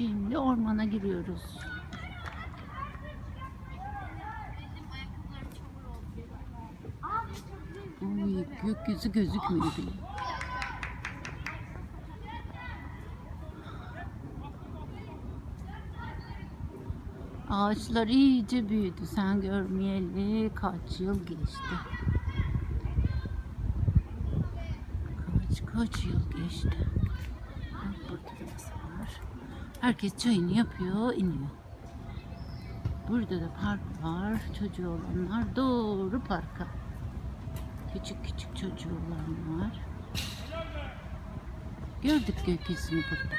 Şimdi ormana giriyoruz. Uy, gökyüzü gözükmüyor bile. Ağaçlar iyice büyüdü. Sen görmeyeli kaç yıl geçti. Kaç kaç yıl geçti. Bak burada var. Herkes çayını yapıyor, iniyor. Burada da park var. Çocuğu olanlar doğru parka. Küçük küçük çocuğu olan var. Gördük gökyüzünü burada.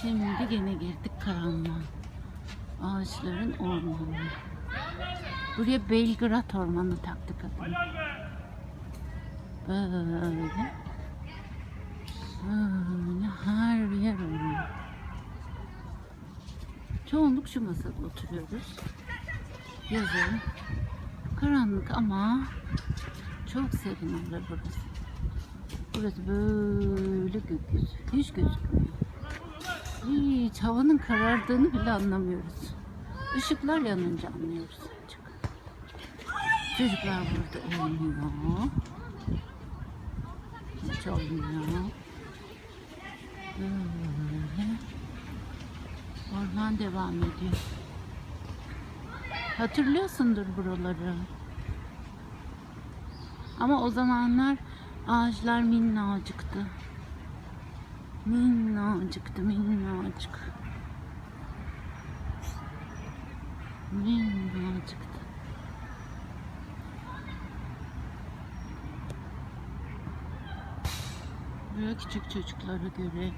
Şimdi gene girdik karanlığa. Ağaçların ormanı. Buraya Belgrad Ormanı taktık adını. Böyle. Böyle her yer orman. Çoğunluk şu masada oturuyoruz. Yazın. Karanlık ama çok serin olur burası. Burası böyle gökyüzü. Hiç gözükmüyor. Hiç havanın karardığını bile anlamıyoruz. Işıklar yanınca anlıyoruz. Çocuklar burada oynuyor. Hiç oynuyor. Böyle. Orman devam ediyor. Hatırlıyorsundur buraları. Ama o zamanlar ağaçlar minnacıktı. Minnacıktı, minnacık. Minnacıktı. Böyle küçük çocuklara göre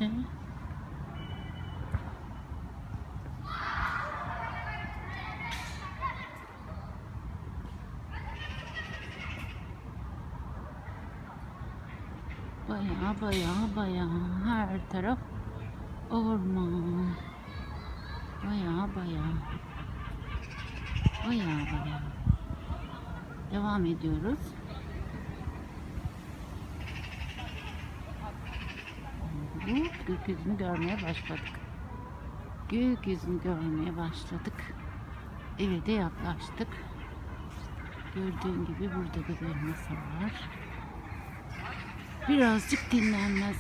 Baya baya baya her taraf orman. Baya baya. Baya baya. Devam ediyoruz. Hop, Gökyüzünü görmeye başladık. Gökyüzünü görmeye başladık. Eve de yaklaştık. Gördüğün gibi burada da bir masa var. Birazcık dinlenme zamanı.